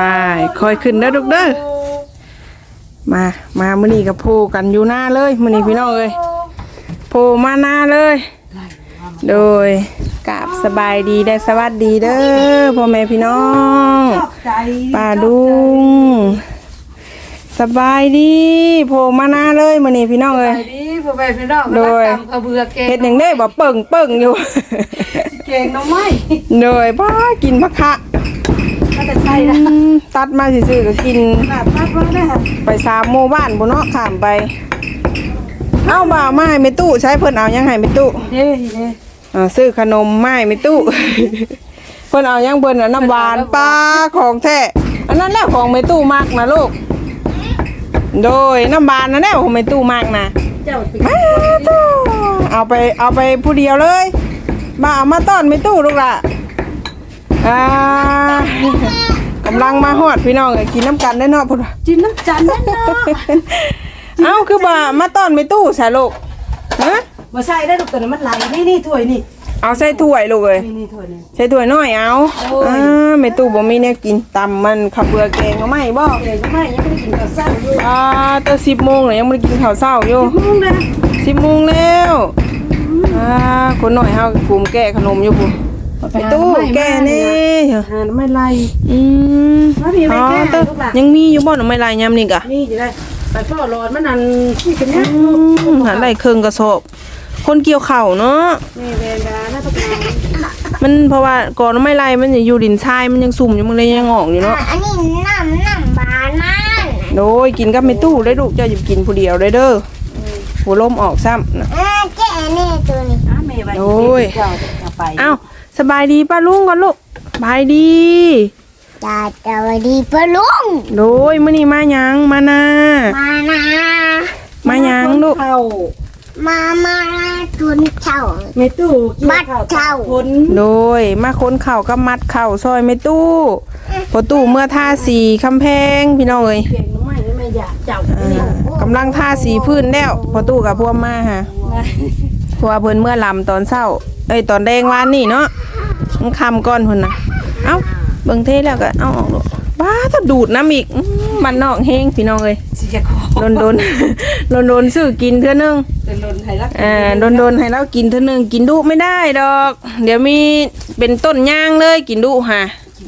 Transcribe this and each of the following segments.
ไปคอยขึ้นเด้อลูกเด้อมามามื้อนี้กับโพกันอยู่หน้าเลยมื้อนี้พี่น้องเอ้ยโพมาหน้าเลย โดยกราบสบายดีได้สวัสดีเด้อพ่อแม่พี่น้องใจป้าดุงสบายดีโผล่มาหน้าเลยมื้อนี้พี่น้องเอ้ยใจดีพ่อแม่พี่น้องโดยตำกระเบือเก่งเฮ็ดหยังได้บ่เปิ่งเปิ่งอยู่ เก่งน้องไม้โดยป้ากินมะขะ ก็จะใช่นะอืมตัดมาซื่อๆก็กินหลับพักว่าได้ค่ะไปสามหมู่บ้านบ่เนาะข้ามไป เอ้าบ่าวมาให้แม่ตู้ใช้เพิ่นเอาหยังให้แม่ตู้เฮ้เฮ้อ่าซื้อขนมมาให้แม่ตู้ เพิ่นเอาหยังเพิ่นเอาน้ำหวานปลาของแท้อันนั้นแหละของแม่ตู้มากนะลูก โดยน้ำหวานนั่นแหละของแม่ตู้มากนะเจ้าเป็นมาตู้เอาไปเอาไปผู้เดียวเลยมาเอามาต้อนไม่ตู้ลูกละ อ่ากำลังมาฮอดพี่น้องเอ้ยกินน้ำกันได้เนาะพุ่นว่าจินน้ำจันทร์นั่นเนาะเอ้าคือบ่ามาต้อนไม่ตู้ใส่ลูกฮะมาใส่ได้ลูกตัวนั้นมันไหลนี่นี่ถ้วยนี่เอาใส่ถ้วยลูกเอ้ยนี่นี่ถ้วยนี่ ใส่ถ้วยน้อยเอาโอ้ย อ่าไม่ตู้บ่มีเนี่ยกินตำมันขับเบือแกงเอาไหมบ่เก่งน้องไม้ยังไม่ได้กินข้าวเช้าอยู่อ่าตั้งสิบโมงเลยยังไม่ได้กินข้าวเช้าอยู่มุ่งนะสิบโมงแล้วอ่าคนหน่อยเฮากลุ่มแก้ขนมอยู่พุ่น ไปตู้แก้นี่เถอะหาไม่ไหลอืมมาพี่ไม่แก้เต้อลูกหลานยังมีอยู่บ่หน่อไม้ลายยำนี่กะนี่จะได้ไปพ่อรอนมันนั่นที่กันเนี่ยอืมหาได้เครื่องกระสอบ คนเกี่ยวเข่าวเนาะนี่เวลาน่าตกงานมันเพราะว่าก่อนหน่อไม้ลายมันจะอยู่ดินทรายมันยังสุ่มอยู่มันเลยยังงอกอยู่เนาะอันนี้น้ำน้ำบานมันโดยกินกับไม่ตู้ได้ลูกเจ้าอย่ากินผู้เดียวได้เด้อหัวลมออกซ้ำนะอ่าแก่แน่ตัวนี้อ้าเมย์ไปโอ้ยเจ้าจะไปเอ้า สบายดีป้าลุงก่อนลูกสบายดีจ้าสวัสดีปะลุงโดยมื้อนี้มาหยังมานามานะมาหยังลูกเข้ามามาทุนเช่าเมตู้กี่ยวบัดเช่าคนโดยมาค้นเข่าวกับมัดเข่าวซอยไม่ตู้พอตู้เมื่อท่าสีคำแพงพี่น้องเอ้ยเก่งน้องไม่ไม่อยากเจ้าอ่ากำลังท่าสีพื้นแล้วพอตู้กับพวกมาฮะเพราะว่าเพิ่นเมื่อลำตอนเช้าเอ้ยตอนแดงวานนี่เนาะ มันคำก่อนเพิ่นนะเอ้าเบิ่งเทแล้วก็เอาออกลูกบ้าถ้าดูดน้ำอีกอื้อมันนอกเฮงพี่น้องเอ้ยสิจะขอโดนโดนโดนโดนซื้อกินเท่านึงเป็นลนไทยรักอ่าโดนโดนให้เรากินเท่านึงกินดุไม่ได้ดอก เดี๋ยวมีเป็นต้นย่างเลยกินดุฮะ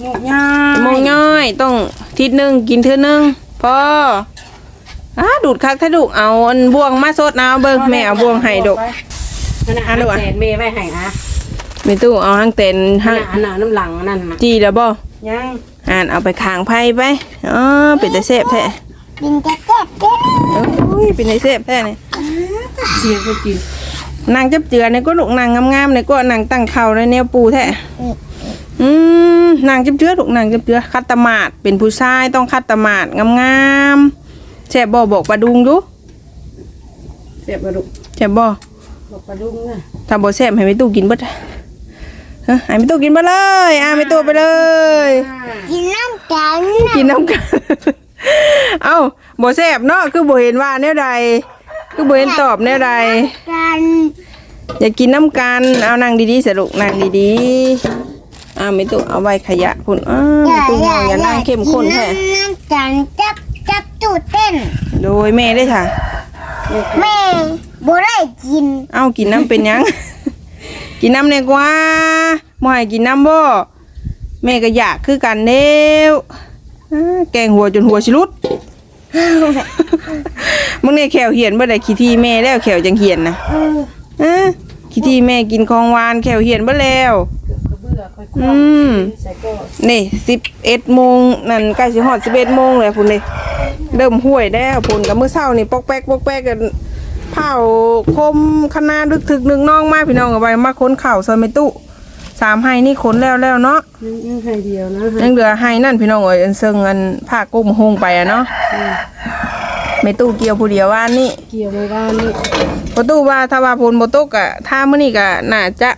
งกง่ายโมงย่อยต้องทิศหนึ่งกินเท่านึงพออ่าดูดคักถ้าดุเอาอันบ่วงมาสดเอาเบิ่งแม่เอาบ่วงให้ดอกนั่นน่ะอะลูกอะแตนเมย์ไว้ให้อะ ไม่ตู้เอาหางเต็นนั่หานงน่ะอันน่ะน้ำหลังอันนั่นน่ะจีแล้วบ่ยังอ่านเอาไปคางไพ่ไปอ๋อเป็นแต่เสพแท้ดินจะแก่เต้นโอ้ยเป็นแต่เสพแท้นี่เสียก็กินนางจับเจือเนี่ยก็ลูกนางงามๆเนี่ยก็นางตั้งเข่าในแนวปูแท้อืมนางจับเจือลูกนางจับเจือคัดตะหมาดเป็นผู้ชายต้องคัดตะหมาดงามๆแซ่บบ่บอกปลาดุงอยู่เสียบกระดูกแซ่บบ่บอกปลาดุงน่ะถ้าบ่แซ่บให้ไม่ตู้กินเบิด ฮะให้ไม่ตู้กินไปเลยอ่าไม่ตู้ไปเลย กินน้ำกันกินน้ำกัน เอ้าบ่แซ่บเนาะคือบ่เห็นว่าแนวใดคือบ่เห็นตอบแนวใดกันอย่ากินน้ำกันเอานั่งดีๆสรุกนั่งดีๆอ่าไม่ตู้เอาไว้ขยะพุ่นอ้าวไม่ตู้มองอย่านั่งเข้มข้นแท้กิน้ำกันจับจับตูดเต้น โดยแม่ได้ค่ะแม่บ่ได้กิน เอ้ากินน้ำเป็นหยัง กินน้ำเนี่ยกว่าบ่ให้กินน้ำบ่แม่ก็อยากคือกันเด้วแกงหัวจนหัวชิลุดมึงเนี่ยแขวเหียนบ่ได้ขี้ที่แม่แล้วแขวจังเหียนนะเออเอ้อขี้ที่แม่กินของหวานแขวเหียนบ่แล้วอืมนี่สิบเอ็ดโมงนั่นใกล้สิฮอดสิบเอ็ดโมงเลยพุ่นนี่เริ่มห้วยแล้วพุ่นกับเมื้อเช้านี่ปอกแป๊กปอกแป๊กกัน เผาคมคณะดึกถึกนึงน้องมาพี่น้องเอาไว้มาค้นข่าวซอยไม่ตู้สามไห้นี่ขนแล้วแล้วเนาะยังยังให้เดียวนะยังเหลือไห้นั่นพี่น้องเอ้ยอันเซิงอันผ้ากุ้มหงไปอะเนาะไม่ตู้เกี่ยวผู้เดียวว่านี่เกี่ยวมาบ้านนี่ประตูว่าถ้าว่าพลบ่ตกอะถ้ามื้อนี้ก็น่าจะ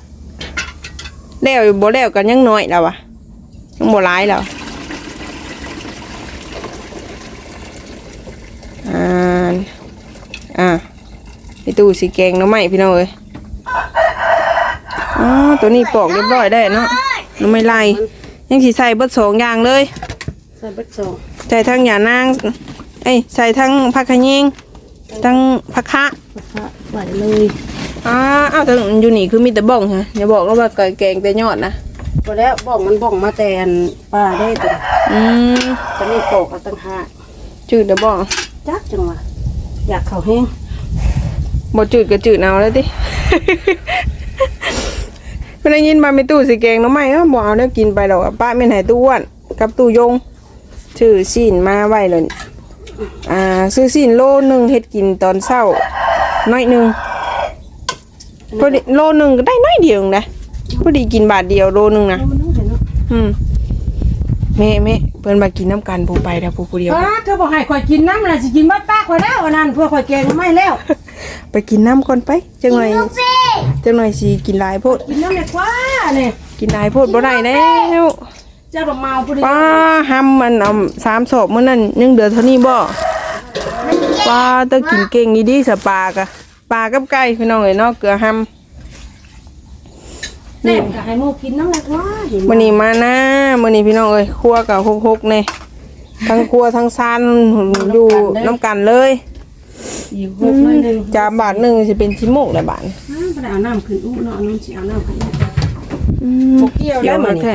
แล้วอยู่บ่แล้วกันยังน้อยแล้วอะยังบ่หลายแล้วอ่าอ่า พี่ตู้สีแกงหน้ำไม้พี่น้องเอ้ยอ๋อตัวนี้ปอกเรียบร้อยได้เนาะหน้ำไม้ลายยังสีใส่เบิดสองอย่างเลยใส่เบ็ดสองใส่ทั้งหยานางเอ้ยใส่ทั้งผักขะยิงทั้งผักคะนะคะไหวเลยอ้าอ้าวแต่อยู่นี่คือมีแต่บ้องฮะอย่าบอกแล้วว่าแกงแต่ยอดนะพอแล้วบ้องมันบ้องมาแต่อันป้าได้ตัวอืมตอนนี้โปกเอาตั้งห้าจืดแต่บ้องจักจังหวะอยากเข่าแห้ง บ่จืดก็จืดเอาแล้วติเพิ่นได้ยินมาไม่ตู้สิแกงน้ำไม้เอ้าบ่เอาแล้วกินไปดอกอะป้าแม่นให้ตู้อ้วนกับตู้ยงชื่อซีนมาไว้เลยอ่าซื้อซีนโลหนึงเฮ็ดกินตอนเช้าน้อยหนึงพอดีโลหนึงก็ได้น้อยเดียวนะพอดีกินบาทเดียวโลหนึงนะมันต้องเห็นเนาะอืมแม่แม่เพิ่นมากินน้ำกันผู้ไปแล้วผู้ผู้เดียวป้าเธอบอกให้ข่อยกินน้ำนะสิกินบ้าป้าข่อยแล้วนนั้นเพื่อข่อยแกงไม่แล้ว ไปกินน้ำก่อนไปจังหน่อยลูกพี่จังหน่อยสิกินหลายโพดกินน้ำเลยกว่าเนี่ยกินหลายโพดบ่ได้แล้วเจ้าดอกเมาพอดีป้าห้ำมันเอาสามศพมื้อนั้นยังเดือเท่านี้บ่ป้าต้องกินเก่งดีๆสปากะปลากับไก่พี่น้องเอ้ยเนาะเกลือห้ำแน่ก็ให้หมูกินน้ำเลยกว่าเห็นมื้อนี้มานะมื้อนี้พี่น้องเอ้ยครัวกับฮกๆนี่ทั้งครัวทั้งซานอยู่น้ำกันเลย อยู่หกหน่อยหนึงจามบาทหนึงสิเป็นชิโมกละบาทอ้าวบ่ได้เอาน้ำขึ้นอู้เนาะน้องสิเอาน้ำขึ้นอู้อืมบ่เกี่ยวแล้วมื้อนี้แท้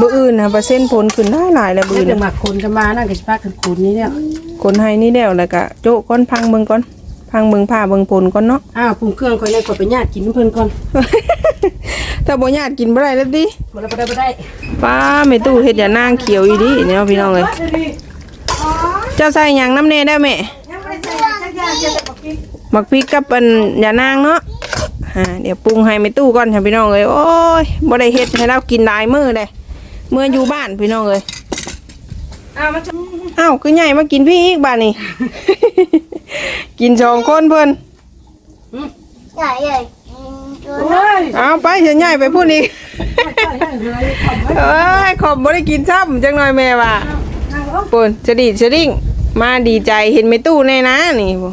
บ่อื่นนะเปอร์เซ็นต์ผลขึ้นได้หลายแล้วบ่เดี๋อื่ยนวจะน่ะมาคนกันมานั่นก็สิพากันคูนนี่แล้วคนให้นี่แล้วแล้วก็โจะก้อนพังเบิ่งก่อนพังเบิ่งผ้าเบิ่งผลก่อนเนาะ อ้าวปรุงเครื่องข่อยเลยข่อยไปญาติกินน้ำเพิ่นก่อนถ้าบ่ญาติกินบ่ได้แล้วติบ่ได้บ่ได้บ่ได้ป้าแม่ตู้เฮ็ดอย่านางเขียวอีดีเนี่ยพี่น้องเอ้ยเจ้าใส่หยังน้ำแน่ได้แม่ มักพริกกับอันอย่านางเนาะอ่าเดี๋ยวปรุงให้แม่ตู้ก่อนค่ะพี่น้องเอ้ยโอ้ยบ่ได้เฮ็ดให้เรากินหลายมื้อเลยเมื่ออยู่บ้านพี่น้องเอ้ยอ้าวมาอ้าวคือใหญ่มากินพี่อีกบ้านนี่ กินสองคนเพิ่นใหญ่ใหญ่กินตัวโอ้ยเอาไปเสียใหญ่ไปพูดอีกเอ้ยขอบบ่ได้กินซ้ำจังหน่อยแม่ว่าปุ่นจะดีจะดิ่งมาดีใจเห็นไม่ตู้แน่นะนี่บ่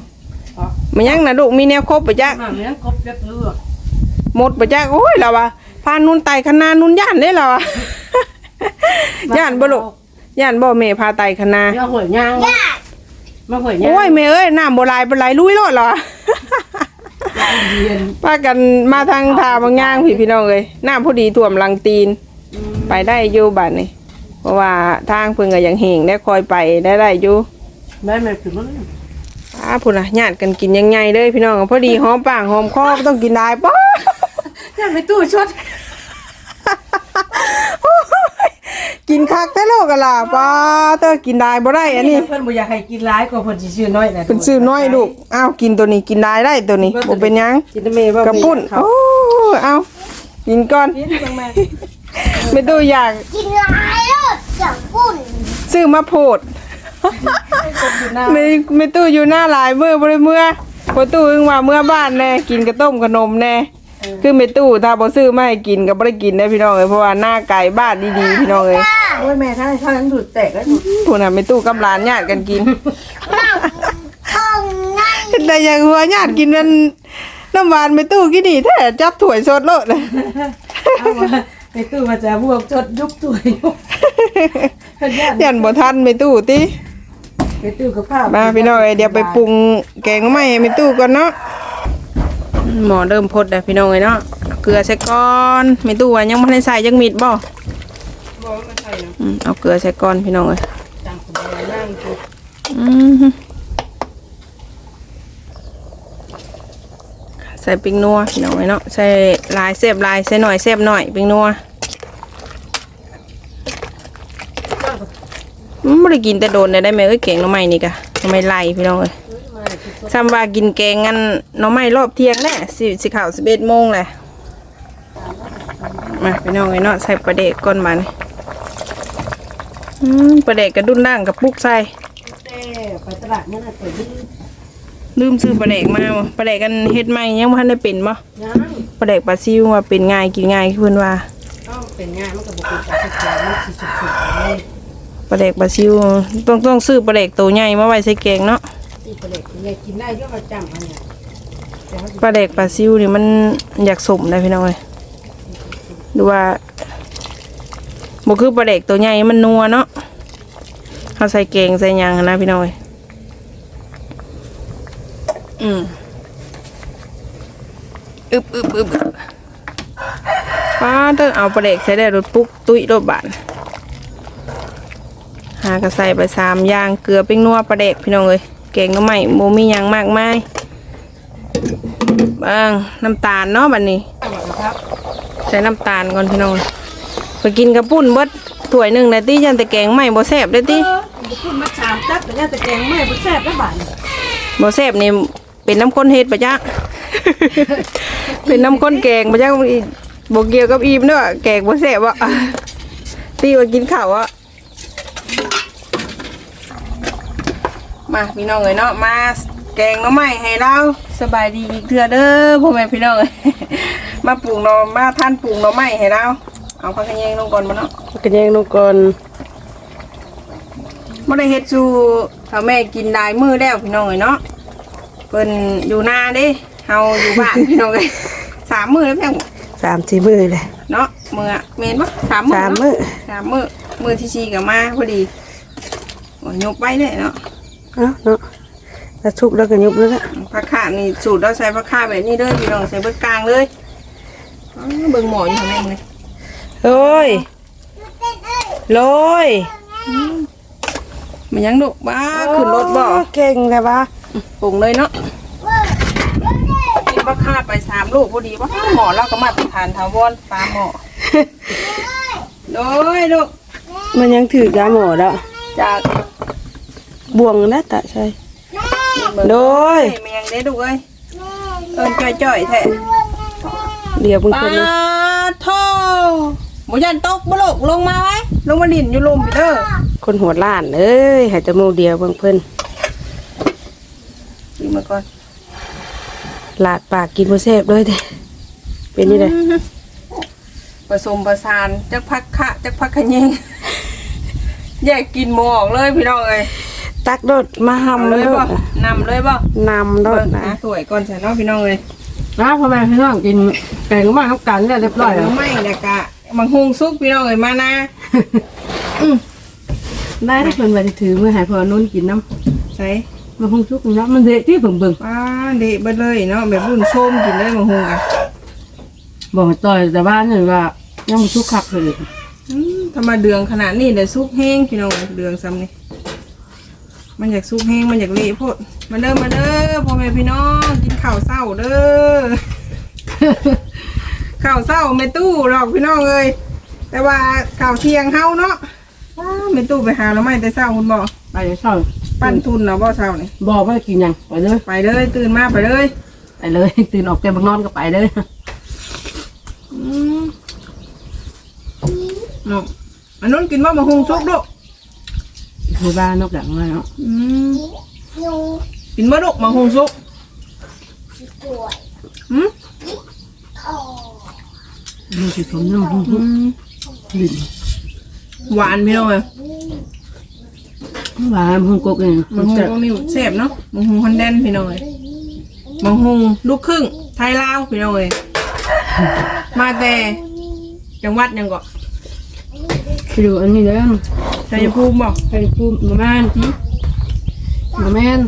มันยังนะลูกมีแนวครบปะจักมาเลี้ยงกบเล็บเลือหมดปะจักโอ้ยเราว่าพานุ่นไต่คณานุ่นย่านได้เราอะ ย่านบ่ลูกย่านบ่แม่พาไต่คณามาหวยยางมาหวยยางโอ้ยแม่เอ้ยน้ำบ่หลายบ่ไหลลุยโลดเหรอเรียนพากันมาทางทาบางย่างพี่พี่น้องเอ้ยน้ำพอดีท่วมหลังตีน ไปได้อยู่บัดนี่เพราะว่าทางเพิ่นก็ยังเฮงได้คอยไปได้ได้อยู่ แม่แม่ขึ้นมาเลยอ้า พุ่นน่ะญาติกันกินยังไงเลยพี่น้องพอดีหอมปากหอมคอบ่ต้องกินได้ป๊ยังไปตู้ชดกินคักแต่โลกอะล่ะป้าเตอกินได้บ่ได้อันนี้เพิ่นบ่อยากให้กินร้ายกว่าเพิ่นสิซื้อน้อยนะเป็นซื้อน้อยลูกอ้าวกินตัวนี้กินได้ได้ตัวนี้บ่เป็นหยังกินแม่ว่ากระปุ้นเขาโอ้เอากินก่อนกินจังแม่ไม่ตู้อยากกินหลายรสจับปุ่นซื้อมาโพดอยู่หน้า ไม่ไม่ตู้อยู่หน้าหลายมื้อบ่ได้เมื่อพอตู้อึงว่าเมื่อบ้านแน่กินกระต้มขนมแน่คือไม่ตู้ถ้าบ่ซื้อมาให้กินก็บ่ได้กินได้พี่น้องเอ้ยเพราะว่าหน้าไก่บ้านดีๆพี่น้องเอ้ยโอ้ยแม่ถ้าถ้านั้นดูดแตกแล้วพูดน่ะไม่ตู้กับหลานญาติกันกินน้ำข้างในแต่อย่างหัวญาติกินมันน้ำหวานไม่ตู้กินนี่แท้จับถ้วยสดโลดเลยเอามาไปตู้มาจะบวกจดยุบตัวยุบเพิ่นย่านยันบ่ทันไม่ตู้ติ ไปตู้กับข้าวมาพี่น้องเอ้ยเดี๋ยวไปปรุงแกงหน่อไม้ให้ไม่ตู้ก่อนเนาะหมอเริ่มพดแล้วพี่น้องเอ้ยเนาะเอาเกลือใส่ก่อนไม่ตู้ว่ายังบ่ได้ใส่จังมิดบ่บ่มันใส่เนาะอืมเอาเกลือใส่ก่อนพี่น้องเอ้ยจังคนนั่งอยู่อืมฮึใส่ปิ้งนัวพี่น้องเอ้ยเนาะใส่หลายเสพหลายใส่หน่อยเสพหน่อยปิ้งนัว อืม ไม่ได้กินแต่โดนได้ไหมเอ้ยแกงหน่อไม้นี่กะหน่อไม้ไล่พี่น้องเอ้ยซ้ำว่ากินแกงงั้นหน่อไม้รอบเที่ยงแน่สิสิข่าวสิบเอ็ดโมงแหละมาพี่น้องเอ้ยเนาะใส่ปลาเด็กก่อนมันอืมปลาเด็กกระดุนด่างกับปุกใส่แต่ไปตลาดนั่นน่ะเปิดดื้อลืมซื้อปลาเด็กมาปลาเด็กกันเฮ็ดใหม่ยังบ่ทันได้เป็นบ่ยังปลาเด็กปลาซิวว่าเป็นง่ายกินง่ายเพิ่นว่าต้องเป็นงานมันก็บ่เป็นการศึกษามันสิสุดๆเลย ปลาเด็กปลาซิวต้องต้องซื้อปลาเด็กตัวใหญ่มาไว้ใส่แกงเนาะที่ประเด็กเนี่ยกินได้เยอะประจำอันเนี้ยแต่ว่าปลาเด็กปลาซิวนี่มันอยากสมได้พี่น้องเลยดูว่าบ่คือปลาเด็กตัวใหญ่มันนัวเนาะเขาใส่เกงใส่หยังนะพี่น้อยอืมอึบอึบอึบอึบป้าเต้องเอาปลาเด็กใส่ได้รถปุ๊กตุ้ยรถบานหากระใส่ไปสามอย่างเกลือเป็นนัวปลาเด็กพี่น้องเอ้ยเก่งก็ไม่โมมีหยังมากมายบางน้ำตาลเนาะบัดนี้ครับใส่น้ำตาลก่อนพี่น้องไปกินกระปุ้นเบิดถ้วยหนึ่งนะตี้ยันแต่แกงไม่บ่แซ่บได้อติเออคุณมาชามจับแต่เนี่ยแต่แกงไม่บ่แซ่บแล้วบาดบ่แซ่บนี่เป็นน้ำข้นเฮ็ดปะจ๊ะเป็นน้ำข้นแกงปะจ๊ะบ่เกี่ยวกับอีมเด้อแกงบ่แซ่บอะตี้มากินข้าวอะ มาพี่น้องเอ้ยเนาะมาแกงหน้ำไม้ให้เราสบายดีอีกเทื่อเด้อพ่อแม่พี่น้องเอ้ยมาปลูกหน่อมาท่านปลูกหน่อไม้ให้เราเอาพักกันแยงลงก่อนบ่เนาะกระเยงลงก่อนบ่ได้เฮ็ดสู่ถ้าแม่กินได้มื้อแล้วพี่น้องเอ้ยเนาะเพิ่นอยู่นาเด้เฮาอยู่บ้านพี่น้องเอ้ยสามมื้อแล้วแม่งสามสี่มือเลยเนาะมื้ออะแม่นบ่สามมื้อสามเนาะมือสามมื้อมื้อที่สี่ก็มาพอดีโอ้ยยกไปเลยเนาะ เอ้าเนาะถ้าชุกแล้วก็ยุบแล้วละผักขาดนี่สูตรเราใส่ผักขาดแบบนี้เด้อพี่น้องใส่เบิดกลางเลยอ๋อเบิ่งหมออยู่ข้างในเลยโอ้ยโรยมันยังดุบ้าขึ้นรถบ่เก่งแต่ว่าปรุงเลยเนาะกินผักขาดไปสามลูกพอดีว่าหมอเราก็มาตรฐานถาวรตามหมอโดยลูกมันยังถือยาหมอแล้วจาก บ่วงนะตะใช่โดยเมียงได้ดูกเอ้ยเอินจ่อยๆแท้เดี๋ยวมึงปคนนะลาโทหมูยันตกบ่ลูกลงมาไว้ลงมาดินอยู่ลมพี่เด้อคนหัวล้านเอ้ยใหายจมูกเดียวเบิ่งเพิ่นกินมาก่อนลาดปากกินบ่แซ่บเลยเด้เป็นนี่เลยผสมประสานจักพักขะจักพักขะแยงแยกกินหมอออกเลยพี่น้องเอ้ย ตักโดดมาเอาหำเลเลยยบ่นำเลยบ่นำโดเบิ่ดงนะนะสวยก่อนใส่เนาะพี่น้องเอ้ยนะพ่อแม่พี่น้องกินแกงมาครับกันเรียบร้อยแล้วน้ำไม่เด็กะมังหุงซุกพี่น้องเอ้ยมานะได้ถ้าเพิ่นว่าสิถือมือให้พ่อนุ่นกินน้ใส่ำมันคงชุกเนาะมันเดะที่เบิ่งเบิ่งป้าเดะเบิดเลยเนาะแบบรุ่นโชมกินเลยมังหุงอะบอกให้ต่อยแต่บ้านนี่ว่ายังบ่ชุกคักเลยอืมถ้ามาเดืองขนาดนี้เดี๋ยวซุกแห้งพี่น้องเอ้ยเดืองซ้ำนี่ มันอยากซุกแห้งมันอยากเละโพดมาเด้อมาเด้อพ่อแม่พี่น้องกินข้าวเศร้าเด้อ ข้าวเศร้าไม่ตู้หรอกพี่น้องเอ้ยแต่ว่าข้าวเที่ยงเฮาเนาะว้าไม่ตู้ไปหาแล้วไม่แต่เศร้าคุณบอกไปเดี๋ยวเช้าปั้นทุนเนาะบ่เศร้านี่บอกว่ากินหยังไปเลยไปเลย ตื่นมาไปเลย ไปเลย ตื่นออกแต่บักนอนก็ไปเลยอืมเนาะอันนู้นกินว่ามาหุงซุกลู กที่บ้านนอกจากนั้นเนาะอืมหนูกินบ่ลูกมาหุงซุกสวยอืมทอมีสิผมน้ำหุ่นหุ่นลิ้นหวานพี่น้องเอ้ยหวานหุ่นกกเองมังหุงก็มีแซ่บเนาะมังหุงฮอนแดนพี่น้องเอ้ยมังหุงลูกครึ่งไทยลาวพี่น้องเอ้ยมาแต่จังหวัดหยังก็ไปดูอันนี้เด้อ ชัยภูมิบ่ไปดูมาแม่นมาแม่น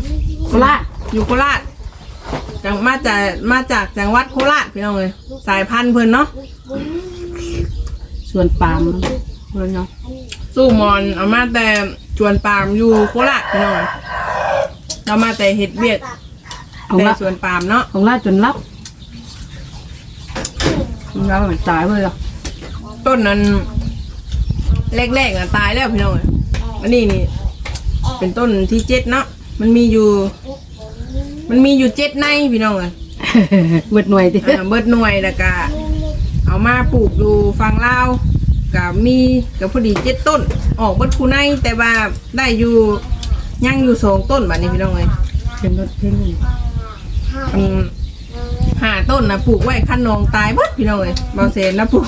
โคราชอยู่โคราชจังมาจากมาจากจังหวัดโคราชพี่น้องเลยสายพันธุ์เพิ่นเนาะสวนปาล์มเพิ่นเนาะสู้มอนเอามาแต่ชวนปาล์มอยู่โคราชพี่น้องเอ้ยเรามาแต่เห็ดเบียดของแต่ละสวนปาล์มเนาะของละจนรับเราตายไปแล้วต้นนั้น แรกๆอะตายแล้วพี่น้องเอ้ยอันนี้นี่ เป็นต้นที่เจ็ดเนาะมันมีอยู่ มันมีอยู่เจ็ดในพี่น้องเลยเบิดหน่วยติอ่าเบิดหน่วยแล้วก็เอามาปลูกอยู่ฝั่งลาวกับมีกับพอดีเจ็ดต้น ออกเบิดคูในแต่ว่าได้อยู่ยังอยู่สองต้นแบบนี้พี่น้องเลยเป็นรถเพ่งนี่อืมห้า ต้นนะปลูกไว้ขั้นนองตายเบิดพี่น้องเลยเบาเซนนะปลูก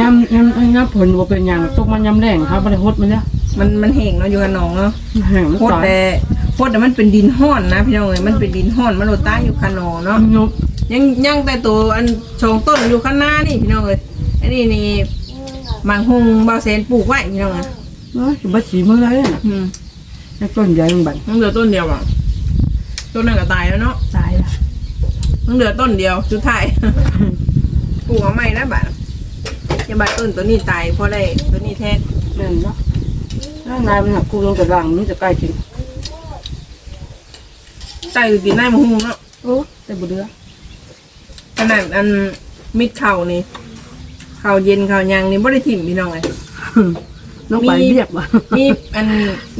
ยำยำยำผลบ่เป็นหยังตกมันยำแรงครับบ่ได้ฮดมันเนี่ยมันมันแห้งเนาะอยู่กันนองเนาะแห้งมันโคตรตายแต่โคตรแต่มันเป็นดินห้อนนะพี่น้องเลยมันเป็นดินห้อนมันโรต้าอยู่คันนองเนาะ ยุบยังยังแต่ตัวอันสองต้นอยู่ข้างหน้านี่พี่น้องเลยอันนี้นี่บางฮงเบาเซนปลูกไว้พี่น้องอะเอ้ยจะบัดสีมือเลยน่ะอืมไอ้ต้นใหญ่มันบัดมันเหลือต้นเดียวอะต้นนั้นก็ตายแล้วเนาะตายละ มันเหลือต้นเดียวสุดท้าย ปลูกเอาใหม่นะบัดอย่าบัดต้นตัวนี้ตายเพราะได้ตัวนี้แท้เล่นเนาะร่างนายมันหักกูลงแต่รังนี่จะใกล้จริงตายคือกินได้มาฮงเนาะโอ้แต่บุเดือขนาดอันมิดเข่านี่เข่าเย็นเข่ายังนี่บ่ได้ถิ่มพี่น้องเลย น้องไปมีเรียบว่ะมีอัน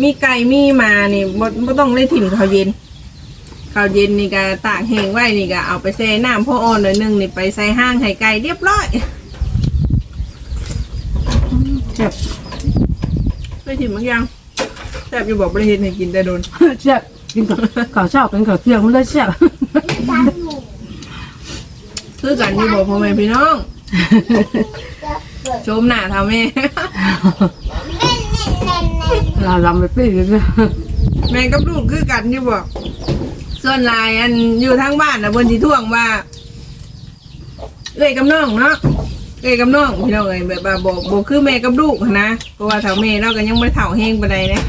มีไก่มีมานี่บ่บ่ต้องได้ถิ่มเข่าเย็นเข่าเย็นนี่ก็ตากแห้งไว้นี่ก็เอาไปแช่น้ำพ่ออ่อนหน่อยหนึงนี่ไปใส่ห้างไข่ไก่เรียบร้อยเจ็บได้ถิ่มบางอย่างแซ่บอยู่บอกบ่ได้เฮ็ดให้กินแต่โดนเจ็บกินกับข้าวเช้าเป็นข้าวเที่ยงมันได้เจ็บคือกันอยู่บอกพ่อแม่พี่น้อง ชมหน้าเท่าแม่เราลำไปปี้กันเลยแม่กับลูกคือกันอยู่บอก ส่วนหลายอันอยู่ทางบ้านนะบนที่ท่วงว่า เอ้ยกับน้องเนาะเอ้ยกับน้องพี่น้องเอ้ยแบบว่าบอกบอกคือแม่กับลูกหั้นนะเพราะว่าเฒ่าแม่เราก็ยังไม่เฒ่าแห้งปานใดนะ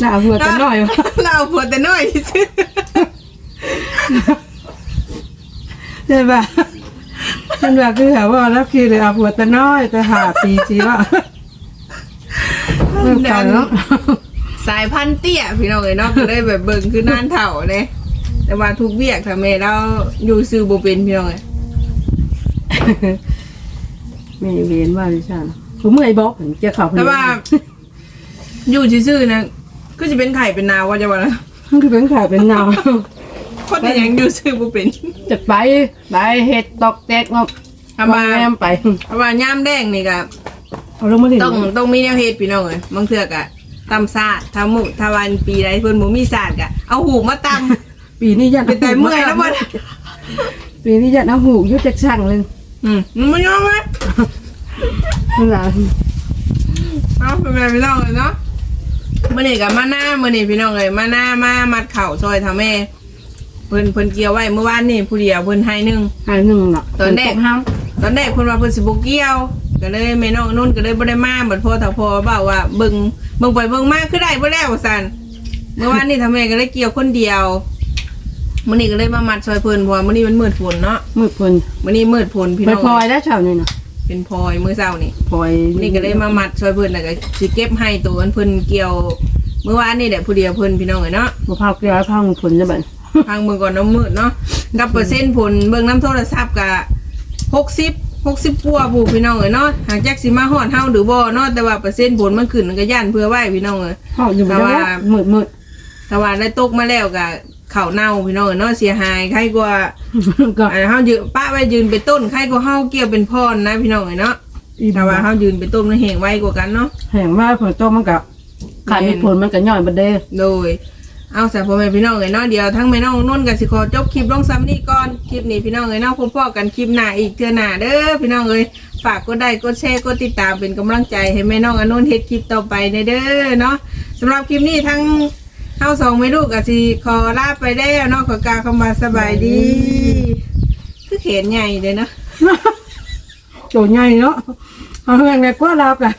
หน้าเพื่อจะน้อยวะเราเอาผัวแต่น้อยที่ซื้อใช่ป่ะฉันว่าคือหาว่าแล้วคือเลยเอาผัวแต่น้อยแต่หาปีจีว่าเรื่องกันเนาะ สายพันธุ์เตี้ยพี่น้องเอ้ยเนาะก็เลยแบบเบิ่งคือนานเฒ่าเลยแต่ว่าทุกเวียกถ้าแม่เราอยู่ซื้อบ่เป็นพี่น้องเอ้ยไม่เวียนว่าดิฉันผมเมื่อยบอกผมจะเข่าแต่ว่า อยู่ซื่อๆนะก็จะเป็นไข่เป็นนาวว่าจะว่านะมันคือเป็นขาเป็นเงาคนที่ยังอยู่ซื้อบ่เป็นจะไปไปเห็ดตอกแตกเนาะทำมาแมไปเพราะว่าย่ามแดงนี่ก็เอาลงมาดิ ต้องต้องมีแนวเฮ็ดพี่น้องเอ้ยบางเทื่อกะ ตำซาดทำหมูทาวันปีใดเพิ่นบ่มีศาสตร์กะเอาหูมาตำปีนี้ยันเป็นแต่เมื่อยแล้วบ่ปีนี้ยันเอาหูยุดจากช่างเลยอืมมันบ่ยอมไหมนั่นแหละเอาเป็นไงพี่น้องเอ้ยเนาะมื้อนี้ก็มาหน้ามื้อนี้พี่น้องเอ้ยมาหน้ามามัดข้าวซอยทาแม่เพิ่นเพิ่นเกี่ยวไว้เมื่อวานนี่ผู้เดียวเพิ่นให้หนึงหายหนึ่งเนาะตอนแรกห้ามตอนแรกเพิ่นว่าเพิ่นสิบ่เกี่ยว ก็เลยแม่น้องนุ่นก็เลยบ่ได้มาบัดพ่อถ้าพ่อเว้าว่าเบิ่ง เบิ่งไปเบิ่งมาคือได้บ่แล้วซั่นเมื่อวานนี้ทำแม่ก็เลยเกี่ยวคนเดียวมื้อนี้ก็เลยมามัดซอยเพิ่นเพราะว่ามื้อนี้มันมืดฝนเนาะมืดพนมื้อนี้มืดฝนพี่ไปน้องพลอยได้เช้านี่เนาะเป็นพลอยมื้อเช้านี่พลอยนี่ก็เลยมามัดซอยเพิ่นแล้วก็สิเก็บให้ตัวอันเพิ่นเกี่ยว เมื่อวานนี่แหละผู้เดียวเพิ่นพี่น้องเอ้ยเนาะมะพร้าวเกลือพังผลจะบันฟังเบิ่งก่อนน้ำมืดเนาะกับเปอร์เซ็นต์ผลเบิ่งน้ำโทรศัพท์กะหกสิบ หกสิบกว่าผู้พี่น้องเอ้ยเนาะหากจักสิมาฮอดเฮาหรือบ่เนาะแต่ว่าเปอร์เซ็นต์ผลมันขึ้นมันก็ย่านเพื่อไว้พี่น้องเอ้ยห้องอยู่แต่แต่ว่าว่ามืดมืดถ้าว่าได้ตกมาแล้วก็ข้าวเน่าพี่น้องเอ้ยเนาะเสียหายใครกว่าก็อันเฮายืนป้าไว้ยืนเป็นต้นใครกว่าเฮาเกี่ยวเป็นพรนะพี่น้องเอ้ยเนาะถ้าว่าเฮายืนเป็นต้นมันแห้งไวกว่ากันเนาะ แห่งว่าผลโตมันก็ขาดมีผลมันก็ย่อยบัดเด้โดย เอาสำหรับพ่อแม่พี่น้องเอ้ยเนาะเดี๋ยวทั้งแม่น้องนุ่นกับสิขอจบคลิปลงซ้ำนี่ก่อนคลิปนี้พี่น้องเอ้ยเนาะพบพ่อกันคลิปหน้าอีกเทื่อหน้าเด้อพี่น้องเอ้ยฝากกดไลค์กดแชร์กดติดตามเป็นกำลังใจให้แม่น้องอนุ่นเฮ็ดคลิปต่อไปในเด้อเนาะสำหรับคลิปนี้ทั้งเฮาสองแม่ลูกกับสิขอลาไปแล้วเนาะขอกาวคำว่าสบายดีคือเขียนใหญ่เลยเนาะโจใหญ่เนาะเอาแรงแรกกว่าเรากะ